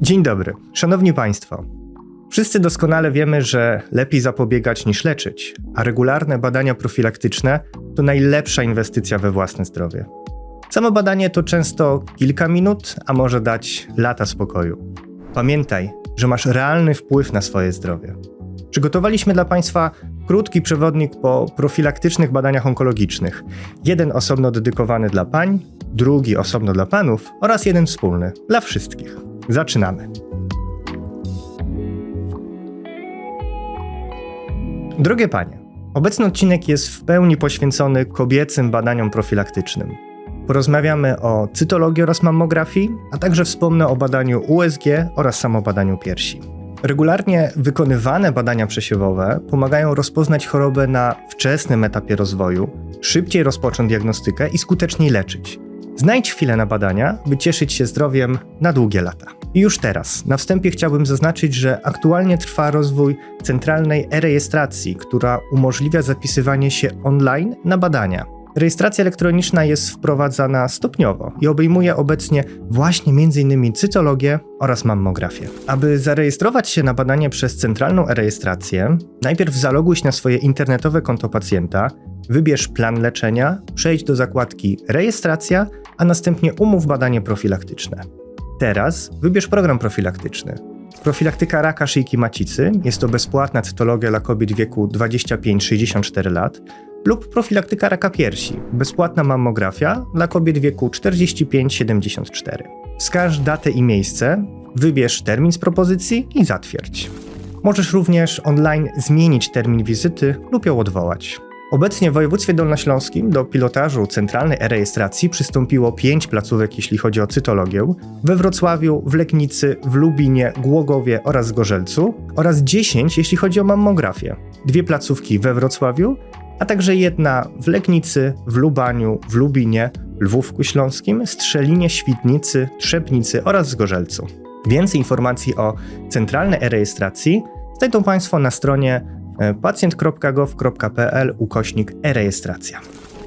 Dzień dobry, szanowni państwo. Wszyscy doskonale wiemy, że lepiej zapobiegać niż leczyć, a regularne badania profilaktyczne to najlepsza inwestycja we własne zdrowie. Samo badanie to często kilka minut, a może dać lata spokoju. Pamiętaj, że masz realny wpływ na swoje zdrowie. Przygotowaliśmy dla Państwa krótki przewodnik po profilaktycznych badaniach onkologicznych. Jeden osobno dedykowany dla pań, drugi osobno dla panów oraz jeden wspólny dla wszystkich. Zaczynamy. Drogie panie, obecny odcinek jest w pełni poświęcony kobiecym badaniom profilaktycznym. Porozmawiamy o cytologii oraz mammografii, a także wspomnę o badaniu USG oraz samobadaniu piersi. Regularnie wykonywane badania przesiewowe pomagają rozpoznać chorobę na wczesnym etapie rozwoju, szybciej rozpocząć diagnostykę i skuteczniej leczyć. Znajdź chwilę na badania, by cieszyć się zdrowiem na długie lata. I już teraz, na wstępie chciałbym zaznaczyć, że aktualnie trwa rozwój centralnej e-rejestracji, która umożliwia zapisywanie się online na badania. Rejestracja elektroniczna jest wprowadzana stopniowo i obejmuje obecnie właśnie m.in. cytologię oraz mammografię. Aby zarejestrować się na badanie przez centralną e-rejestrację, najpierw zaloguj się na swoje internetowe konto pacjenta, wybierz plan leczenia, przejdź do zakładki Rejestracja, a następnie umów badanie profilaktyczne. Teraz wybierz program profilaktyczny. Profilaktyka raka szyjki macicy jest to bezpłatna cytologia dla kobiet wieku 25-64 lat lub profilaktyka raka piersi, bezpłatna mammografia dla kobiet wieku 45-74. Wskaż datę i miejsce, wybierz termin z propozycji i zatwierdź. Możesz również online zmienić termin wizyty lub ją odwołać. Obecnie w województwie dolnośląskim do pilotażu centralnej e-rejestracji przystąpiło 5 placówek, jeśli chodzi o cytologię, we Wrocławiu, w Legnicy, w Lubinie, Głogowie oraz Zgorzelcu oraz 10, jeśli chodzi o mammografię. Dwie placówki we Wrocławiu, a także jedna w Legnicy, w Lubaniu, w Lubinie, Lwówku Śląskim, Strzelinie, Świdnicy, Trzebnicy oraz Zgorzelcu. Więcej informacji o centralnej e-rejestracji znajdą Państwo na stronie pacjent.gov.pl ukośnik e-rejestracja.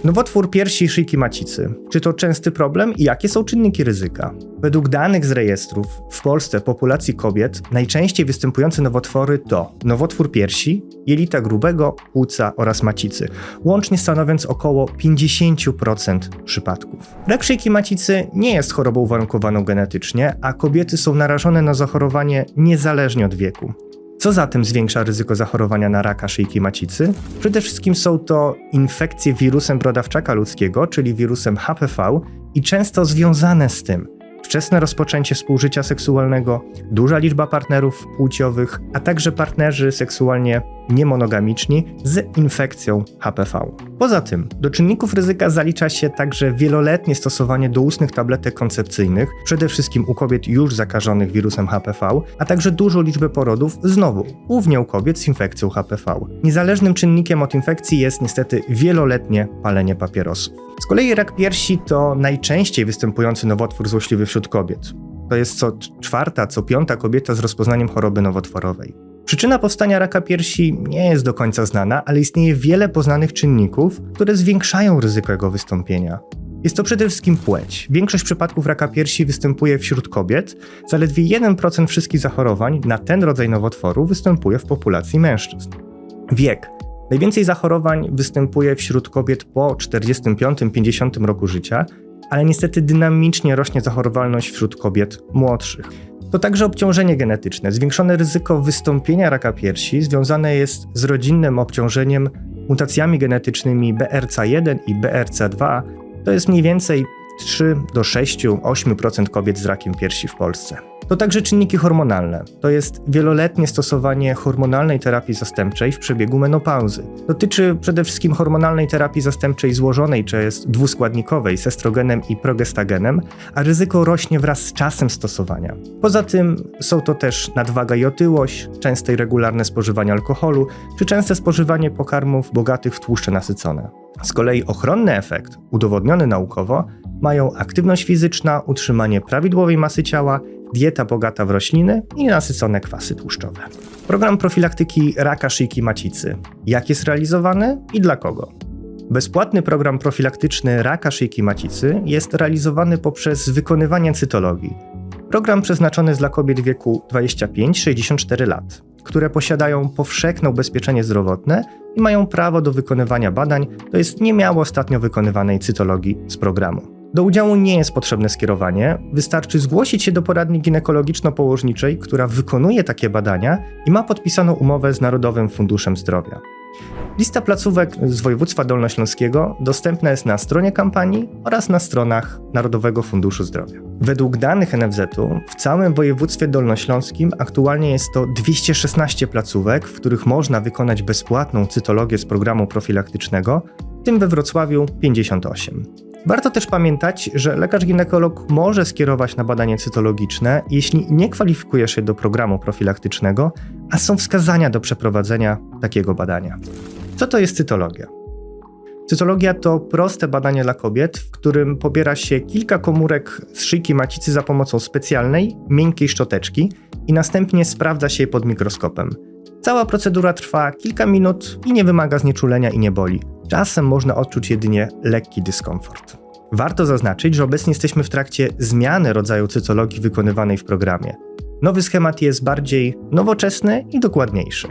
Nowotwór piersi i szyjki macicy. Czy to częsty problem i jakie są czynniki ryzyka? Według danych z rejestrów w Polsce w populacji kobiet najczęściej występujące nowotwory to nowotwór piersi, jelita grubego, płuca oraz macicy, łącznie stanowiąc około 50% przypadków. Rak szyjki macicy nie jest chorobą uwarunkowaną genetycznie, a kobiety są narażone na zachorowanie niezależnie od wieku. Co zatem zwiększa ryzyko zachorowania na raka szyjki macicy? Przede wszystkim są to infekcje wirusem brodawczaka ludzkiego, czyli wirusem HPV i często związane z tym wczesne rozpoczęcie współżycia seksualnego, duża liczba partnerów płciowych, a także partnerzy seksualnie niemonogamiczni z infekcją HPV. Poza tym, do czynników ryzyka zalicza się także wieloletnie stosowanie doustnych tabletek koncepcyjnych, przede wszystkim u kobiet już zakażonych wirusem HPV, a także dużą liczbę porodów, znowu, głównie u kobiet z infekcją HPV. Niezależnym czynnikiem od infekcji jest niestety wieloletnie palenie papierosów. Z kolei rak piersi to najczęściej występujący nowotwór złośliwy wśród kobiet. To jest co czwarta, co piąta kobieta z rozpoznaniem choroby nowotworowej. Przyczyna powstania raka piersi nie jest do końca znana, ale istnieje wiele poznanych czynników, które zwiększają ryzyko jego wystąpienia. Jest to przede wszystkim płeć. Większość przypadków raka piersi występuje wśród kobiet, zaledwie 1% wszystkich zachorowań na ten rodzaj nowotworu występuje w populacji mężczyzn. Wiek. Najwięcej zachorowań występuje wśród kobiet po 45-50 roku życia, ale niestety dynamicznie rośnie zachorowalność wśród kobiet młodszych. To także obciążenie genetyczne. Zwiększone ryzyko wystąpienia raka piersi związane jest z rodzinnym obciążeniem mutacjami genetycznymi BRCA1 i BRCA2. To jest mniej więcej 3 do 6, 8% kobiet z rakiem piersi w Polsce. To także czynniki hormonalne. To jest wieloletnie stosowanie hormonalnej terapii zastępczej w przebiegu menopauzy. Dotyczy przede wszystkim hormonalnej terapii zastępczej złożonej, czy jest dwuskładnikowej z estrogenem i progestagenem, a ryzyko rośnie wraz z czasem stosowania. Poza tym są to też nadwaga i otyłość, częste i regularne spożywanie alkoholu, czy częste spożywanie pokarmów bogatych w tłuszcze nasycone. Z kolei ochronny efekt, udowodniony naukowo, mają aktywność fizyczna, utrzymanie prawidłowej masy ciała dieta bogata w rośliny i nasycone kwasy tłuszczowe. Program profilaktyki raka szyjki macicy. Jak jest realizowany i dla kogo? Bezpłatny program profilaktyczny raka szyjki macicy jest realizowany poprzez wykonywanie cytologii. Program przeznaczony jest dla kobiet w wieku 25-64 lat, które posiadają powszechne ubezpieczenie zdrowotne i mają prawo do wykonywania badań, to jest nie miało ostatnio wykonywanej cytologii z programu. Do udziału nie jest potrzebne skierowanie, wystarczy zgłosić się do poradni ginekologiczno-położniczej, która wykonuje takie badania i ma podpisaną umowę z Narodowym Funduszem Zdrowia. Lista placówek z województwa dolnośląskiego dostępna jest na stronie kampanii oraz na stronach Narodowego Funduszu Zdrowia. Według danych NFZ-u w całym województwie dolnośląskim aktualnie jest to 216 placówek, w których można wykonać bezpłatną cytologię z programu profilaktycznego, w tym we Wrocławiu 58. Warto też pamiętać, że lekarz ginekolog może skierować na badanie cytologiczne, jeśli nie kwalifikuje się do programu profilaktycznego, a są wskazania do przeprowadzenia takiego badania. Co to jest cytologia? Cytologia to proste badanie dla kobiet, w którym pobiera się kilka komórek z szyjki macicy za pomocą specjalnej, miękkiej szczoteczki i następnie sprawdza się je pod mikroskopem. Cała procedura trwa kilka minut i nie wymaga znieczulenia i nie boli. Czasem można odczuć jedynie lekki dyskomfort. Warto zaznaczyć, że obecnie jesteśmy w trakcie zmiany rodzaju cytologii wykonywanej w programie. Nowy schemat jest bardziej nowoczesny i dokładniejszy.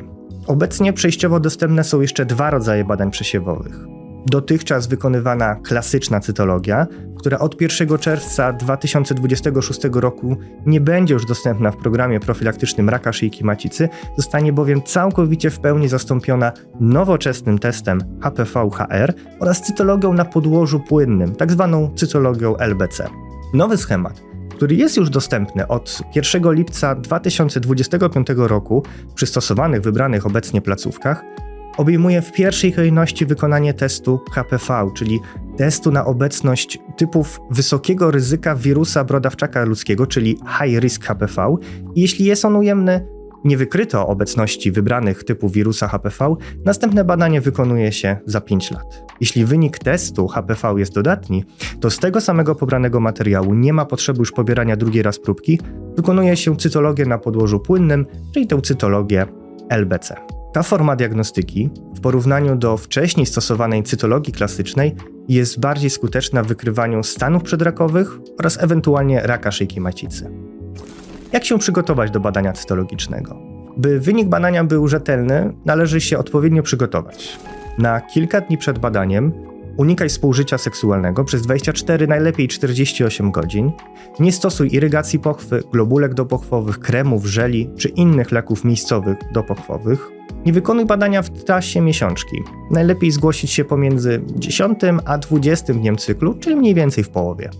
Obecnie przejściowo dostępne są jeszcze dwa rodzaje badań przesiewowych. Dotychczas wykonywana klasyczna cytologia, która od 1 czerwca 2026 roku nie będzie już dostępna w programie profilaktycznym raka szyjki macicy, zostanie bowiem całkowicie w pełni zastąpiona nowoczesnym testem HPV-HR oraz cytologią na podłożu płynnym, tzw. Tak cytologią LBC. Nowy schemat który jest już dostępny od 1 lipca 2025 roku przy stosowanych wybranych obecnie placówkach, obejmuje w pierwszej kolejności wykonanie testu HPV, czyli testu na obecność typów wysokiego ryzyka wirusa brodawczaka ludzkiego, czyli high risk HPV. Jeśli jest on ujemny, nie wykryto obecności wybranych typów wirusa HPV, następne badanie wykonuje się za 5 lat. Jeśli wynik testu HPV jest dodatni, to z tego samego pobranego materiału nie ma potrzeby już pobierania drugiej raz próbki, wykonuje się cytologię na podłożu płynnym, czyli tę cytologię LBC. Ta forma diagnostyki, w porównaniu do wcześniej stosowanej cytologii klasycznej, jest bardziej skuteczna w wykrywaniu stanów przedrakowych oraz ewentualnie raka szyjki macicy. Jak się przygotować do badania cytologicznego? By wynik badania był rzetelny, należy się odpowiednio przygotować. Na kilka dni przed badaniem Unikaj współżycia seksualnego przez 24, najlepiej 48 godzin. Nie stosuj irygacji pochwy, globulek dopochwowych, kremów, żeli czy innych leków miejscowych dopochwowych. Nie wykonuj badania w czasie miesiączki. Najlepiej zgłosić się pomiędzy 10 a 20 dniem cyklu, czyli mniej więcej w połowie.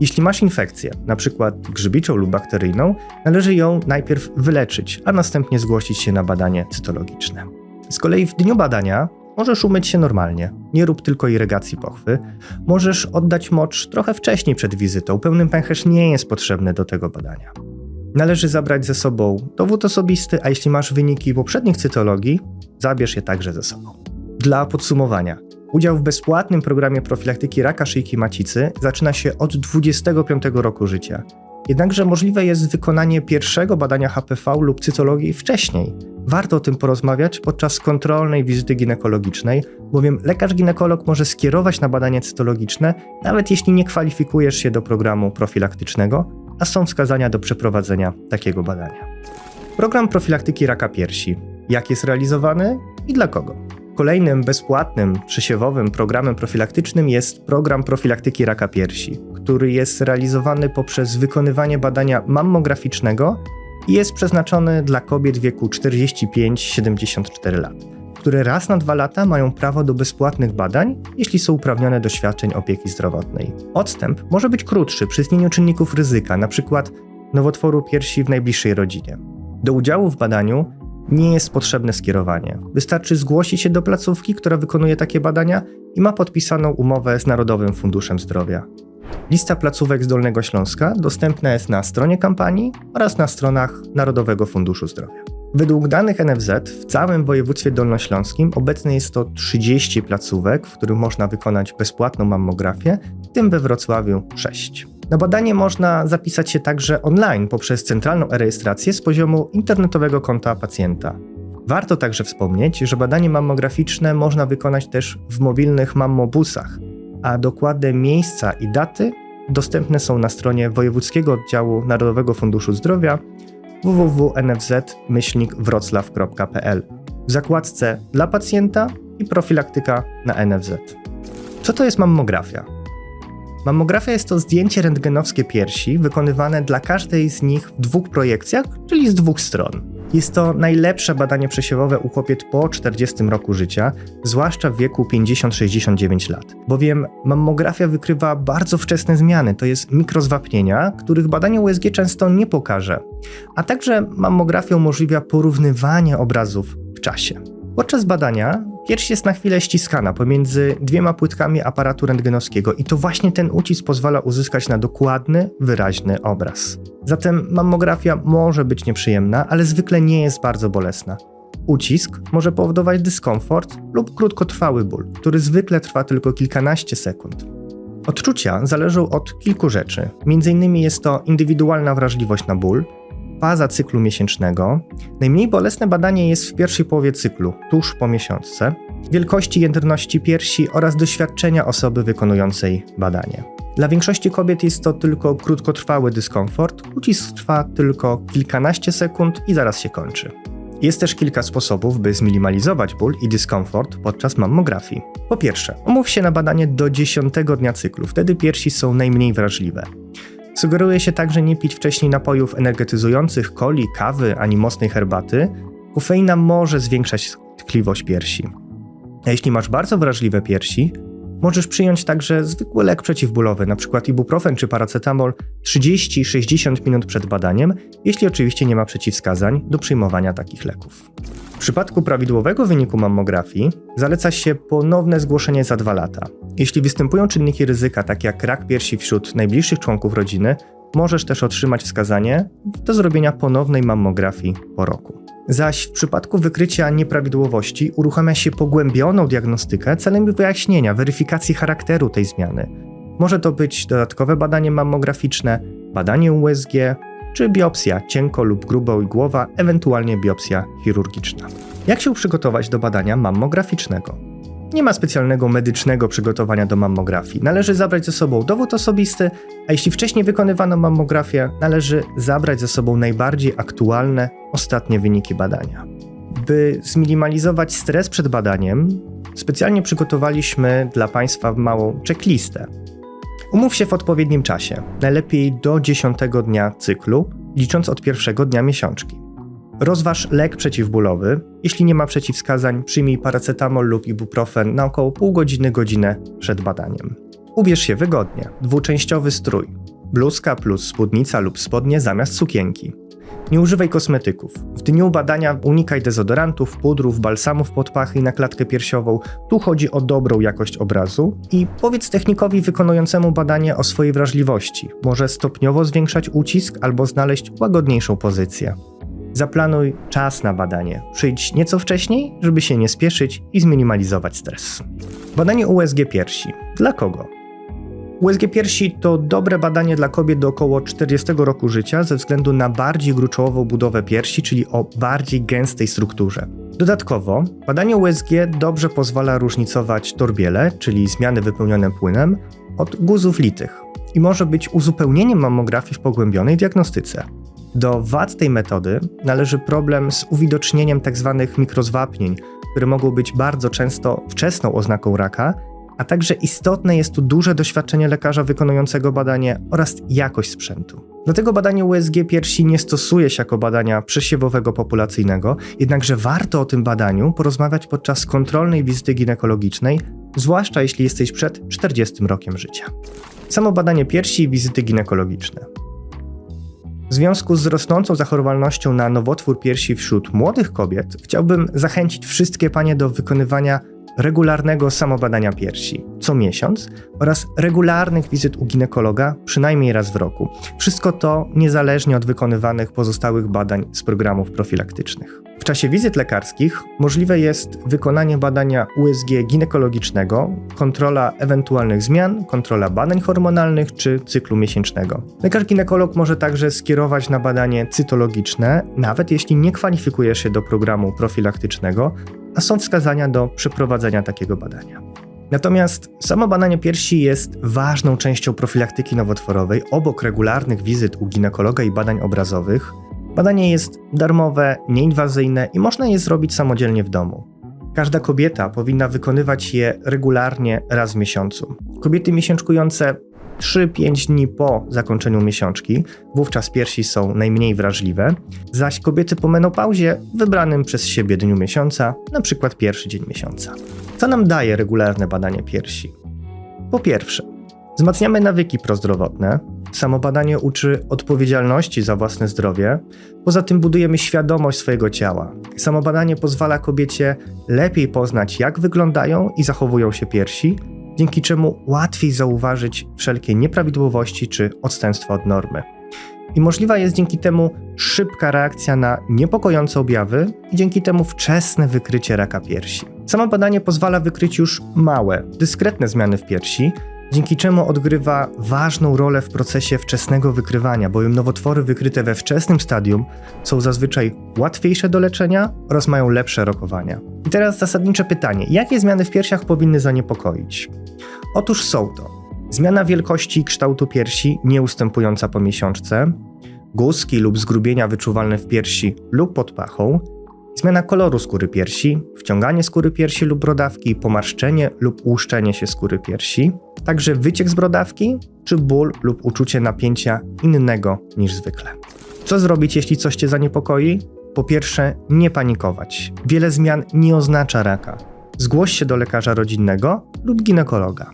Jeśli masz infekcję, np. grzybiczą lub bakteryjną, należy ją najpierw wyleczyć, a następnie zgłosić się na badanie cytologiczne. Z kolei w dniu badania możesz umyć się normalnie, nie rób tylko irygacji pochwy. Możesz oddać mocz trochę wcześniej przed wizytą, pełny pęcherz nie jest potrzebny do tego badania. Należy zabrać ze sobą dowód osobisty, a jeśli masz wyniki poprzednich cytologii, zabierz je także ze sobą. Dla podsumowania, Udział w bezpłatnym programie profilaktyki raka szyjki macicy zaczyna się od 25 roku życia. Jednakże możliwe jest wykonanie pierwszego badania HPV lub cytologii wcześniej. Warto o tym porozmawiać podczas kontrolnej wizyty ginekologicznej, bowiem lekarz ginekolog może skierować na badanie cytologiczne, nawet jeśli nie kwalifikujesz się do programu profilaktycznego, a są wskazania do przeprowadzenia takiego badania. Program profilaktyki raka piersi. Jak jest realizowany i dla kogo? Kolejnym bezpłatnym, przesiewowym programem profilaktycznym jest program profilaktyki raka piersi, który jest realizowany poprzez wykonywanie badania mammograficznego i jest przeznaczony dla kobiet wieku 45-74 lat, które raz na dwa lata mają prawo do bezpłatnych badań, jeśli są uprawnione do świadczeń opieki zdrowotnej. Odstęp może być krótszy przy istnieniu czynników ryzyka, np. nowotworu piersi w najbliższej rodzinie. Do udziału w badaniu nie jest potrzebne skierowanie. Wystarczy zgłosić się do placówki, która wykonuje takie badania i ma podpisaną umowę z Narodowym Funduszem Zdrowia. Lista placówek z Dolnego Śląska dostępna jest na stronie kampanii oraz na stronach Narodowego Funduszu Zdrowia. Według danych NFZ w całym województwie dolnośląskim obecnie jest to 30 placówek, w których można wykonać bezpłatną mammografię, w tym we Wrocławiu 6. Na badanie można zapisać się także online poprzez centralną e-rejestrację z poziomu internetowego konta pacjenta. Warto także wspomnieć, że badanie mammograficzne można wykonać też w mobilnych mammobusach, a dokładne miejsca i daty dostępne są na stronie Wojewódzkiego Oddziału Narodowego Funduszu Zdrowia www.nfz-wroclaw.pl w zakładce dla pacjenta i profilaktyka na NFZ. Co to jest mammografia? Mammografia jest to zdjęcie rentgenowskie piersi wykonywane dla każdej z nich w dwóch projekcjach, czyli z dwóch stron. Jest to najlepsze badanie przesiewowe u kobiet po 40 roku życia, zwłaszcza w wieku 50-69 lat, bowiem mammografia wykrywa bardzo wczesne zmiany, to jest mikrozwapnienia, których badanie USG często nie pokaże, a także mammografia umożliwia porównywanie obrazów w czasie. Podczas badania pierś jest na chwilę ściskana pomiędzy dwiema płytkami aparatu rentgenowskiego i to właśnie ten ucisk pozwala uzyskać na dokładny, wyraźny obraz. Zatem mammografia może być nieprzyjemna, ale zwykle nie jest bardzo bolesna. Ucisk może powodować dyskomfort lub krótkotrwały ból, który zwykle trwa tylko kilkanaście sekund. Odczucia zależą od kilku rzeczy. Między innymi jest to indywidualna wrażliwość na ból, faza cyklu miesięcznego. Najmniej bolesne badanie jest w pierwszej połowie cyklu, tuż po miesiączce, wielkości jędrności piersi oraz doświadczenia osoby wykonującej badanie. Dla większości kobiet jest to tylko krótkotrwały dyskomfort, ucisk trwa tylko kilkanaście sekund i zaraz się kończy. Jest też kilka sposobów, by zminimalizować ból i dyskomfort podczas mammografii. Po pierwsze, umów się na badanie do 10 dnia cyklu, wtedy piersi są najmniej wrażliwe. Sugeruje się także nie pić wcześniej napojów energetyzujących, coli, kawy ani mocnej herbaty. Kofeina może zwiększać tkliwość piersi. A jeśli masz bardzo wrażliwe piersi, możesz przyjąć także zwykły lek przeciwbólowy, np. ibuprofen czy paracetamol 30-60 minut przed badaniem, jeśli oczywiście nie ma przeciwwskazań do przyjmowania takich leków. W przypadku prawidłowego wyniku mammografii zaleca się ponowne zgłoszenie za dwa lata. Jeśli występują czynniki ryzyka, takie jak rak piersi wśród najbliższych członków rodziny, możesz też otrzymać wskazanie do zrobienia ponownej mammografii po roku. Zaś w przypadku wykrycia nieprawidłowości uruchamia się pogłębioną diagnostykę celem wyjaśnienia, weryfikacji charakteru tej zmiany. Może to być dodatkowe badanie mammograficzne, badanie USG, czy biopsja cienko lub grubo i głowa, ewentualnie biopsja chirurgiczna. Jak się przygotować do badania mammograficznego? Nie ma specjalnego medycznego przygotowania do mammografii. Należy zabrać ze sobą dowód osobisty, a jeśli wcześniej wykonywano mammografię, należy zabrać ze sobą najbardziej aktualne, ostatnie wyniki badania. By zminimalizować stres przed badaniem, specjalnie przygotowaliśmy dla Państwa małą checklistę. Umów się w odpowiednim czasie, najlepiej do 10 dnia cyklu, licząc od pierwszego dnia miesiączki. Rozważ lek przeciwbólowy. Jeśli nie ma przeciwwskazań, przyjmij paracetamol lub ibuprofen na około pół godziny, godzinę przed badaniem. Ubierz się wygodnie. Dwuczęściowy strój. Bluzka plus spódnica lub spodnie zamiast sukienki. Nie używaj kosmetyków. W dniu badania unikaj dezodorantów, pudrów, balsamów pod pachy i na klatkę piersiową. Tu chodzi o dobrą jakość obrazu. I powiedz technikowi wykonującemu badanie o swojej wrażliwości. Może stopniowo zwiększać ucisk albo znaleźć łagodniejszą pozycję. Zaplanuj czas na badanie. Przyjdź nieco wcześniej, żeby się nie spieszyć i zminimalizować stres. Badanie USG piersi. Dla kogo? USG piersi to dobre badanie dla kobiet do około 40 roku życia ze względu na bardziej gruczołową budowę piersi, czyli o bardziej gęstej strukturze. Dodatkowo, badanie USG dobrze pozwala różnicować torbiele, czyli zmiany wypełnione płynem, od guzów litych i może być uzupełnieniem mammografii w pogłębionej diagnostyce. Do wad tej metody należy problem z uwidocznieniem tzw. Tak mikrozwapnień, które mogą być bardzo często wczesną oznaką raka, a także istotne jest tu duże doświadczenie lekarza wykonującego badanie oraz jakość sprzętu. Dlatego badanie USG piersi nie stosuje się jako badania przesiewowego populacyjnego, jednakże warto o tym badaniu porozmawiać podczas kontrolnej wizyty ginekologicznej, zwłaszcza jeśli jesteś przed 40 rokiem życia. Samo badanie piersi i wizyty ginekologiczne. Związku z rosnącą zachorowalnością na nowotwór piersi wśród młodych kobiet, chciałbym zachęcić wszystkie panie do wykonywania regularnego samobadania piersi co miesiąc oraz regularnych wizyt u ginekologa przynajmniej raz w roku. Wszystko to niezależnie od wykonywanych pozostałych badań z programów profilaktycznych. W czasie wizyt lekarskich możliwe jest wykonanie badania USG ginekologicznego, kontrola ewentualnych zmian, kontrola badań hormonalnych czy cyklu miesięcznego. Lekarz ginekolog może także skierować na badanie cytologiczne, nawet jeśli nie kwalifikujesz się do programu profilaktycznego, a są wskazania do przeprowadzenia takiego badania. Natomiast samo badanie piersi jest ważną częścią profilaktyki nowotworowej obok regularnych wizyt u ginekologa i badań obrazowych. Badanie jest darmowe, nieinwazyjne i można je zrobić samodzielnie w domu. Każda kobieta powinna wykonywać je regularnie raz w miesiącu. Kobiety miesiączkujące 3-5 dni po zakończeniu miesiączki, wówczas piersi są najmniej wrażliwe, zaś kobiety po menopauzie wybranym przez siebie dniu miesiąca, przykład pierwszy dzień miesiąca. Co nam daje regularne badanie piersi? Po pierwsze, wzmacniamy nawyki prozdrowotne. Samo badanie uczy odpowiedzialności za własne zdrowie. Poza tym budujemy świadomość swojego ciała. Samo badanie pozwala kobiecie lepiej poznać, jak wyglądają i zachowują się piersi, dzięki czemu łatwiej zauważyć wszelkie nieprawidłowości czy odstępstwa od normy. I możliwa jest dzięki temu szybka reakcja na niepokojące objawy i dzięki temu wczesne wykrycie raka piersi. Samo badanie pozwala wykryć już małe, dyskretne zmiany w piersi, dzięki czemu odgrywa ważną rolę w procesie wczesnego wykrywania, bowiem nowotwory wykryte we wczesnym stadium są zazwyczaj łatwiejsze do leczenia oraz mają lepsze rokowania. I teraz zasadnicze pytanie: jakie zmiany w piersiach powinny zaniepokoić? Otóż są to zmiana wielkości i kształtu piersi nieustępująca po miesiączce, guzki lub zgrubienia wyczuwalne w piersi lub pod pachą, zmiana koloru skóry piersi, wciąganie skóry piersi lub brodawki, pomarszczenie lub łuszczenie się skóry piersi, także wyciek z brodawki czy ból lub uczucie napięcia innego niż zwykle. Co zrobić, jeśli coś Cię zaniepokoi? Po pierwsze, nie panikować. Wiele zmian nie oznacza raka. Zgłoś się do lekarza rodzinnego lub ginekologa.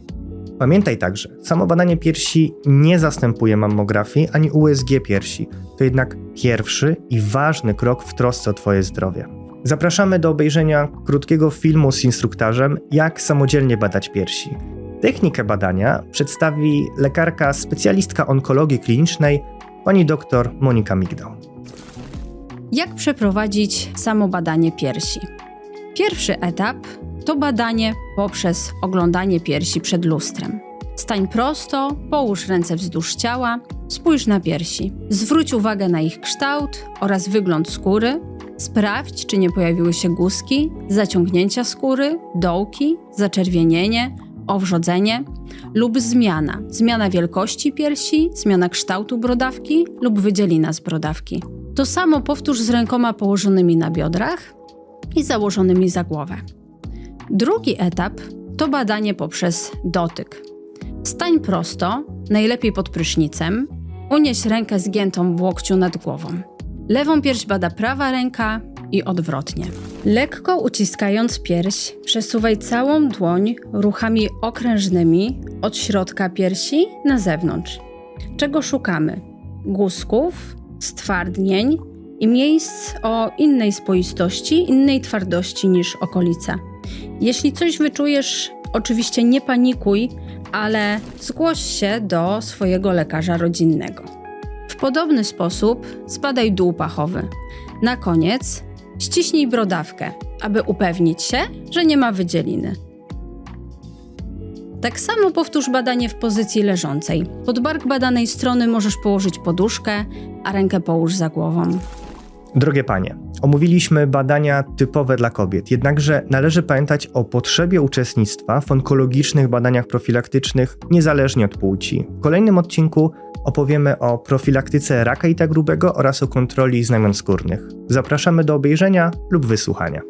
Pamiętaj także, samo badanie piersi nie zastępuje mammografii ani USG piersi. To jednak pierwszy i ważny krok w trosce o Twoje zdrowie. Zapraszamy do obejrzenia krótkiego filmu z instruktarzem, jak samodzielnie badać piersi. Technikę badania przedstawi lekarka specjalistka onkologii klinicznej, pani dr Monika Migdał. Jak przeprowadzić samo badanie piersi? Pierwszy etap to badanie poprzez oglądanie piersi przed lustrem. Stań prosto, połóż ręce wzdłuż ciała, spójrz na piersi. Zwróć uwagę na ich kształt oraz wygląd skóry. Sprawdź, czy nie pojawiły się guzki, zaciągnięcia skóry, dołki, zaczerwienienie, owrzodzenie lub zmiana. Zmiana wielkości piersi, zmiana kształtu brodawki lub wydzielina z brodawki. To samo powtórz z rękoma położonymi na biodrach i założonymi za głowę. Drugi etap to badanie poprzez dotyk. Stań prosto, najlepiej pod prysznicem, unieś rękę zgiętą w łokciu nad głową. Lewą pierś bada prawa ręka i odwrotnie. Lekko uciskając pierś, przesuwaj całą dłoń ruchami okrężnymi od środka piersi na zewnątrz. Czego szukamy? Guzków, stwardnień i miejsc o innej spoistości, innej twardości niż okolica. Jeśli coś wyczujesz, oczywiście nie panikuj, ale zgłoś się do swojego lekarza rodzinnego. W podobny sposób zbadaj dół pachowy. Na koniec ściśnij brodawkę, aby upewnić się, że nie ma wydzieliny. Tak samo powtórz badanie w pozycji leżącej. Pod bark badanej strony możesz położyć poduszkę, a rękę połóż za głową. Drogie panie, omówiliśmy badania typowe dla kobiet, jednakże należy pamiętać o potrzebie uczestnictwa w onkologicznych badaniach profilaktycznych niezależnie od płci. W kolejnym odcinku opowiemy o profilaktyce raka ita grubego oraz o kontroli znamion skórnych. Zapraszamy do obejrzenia lub wysłuchania.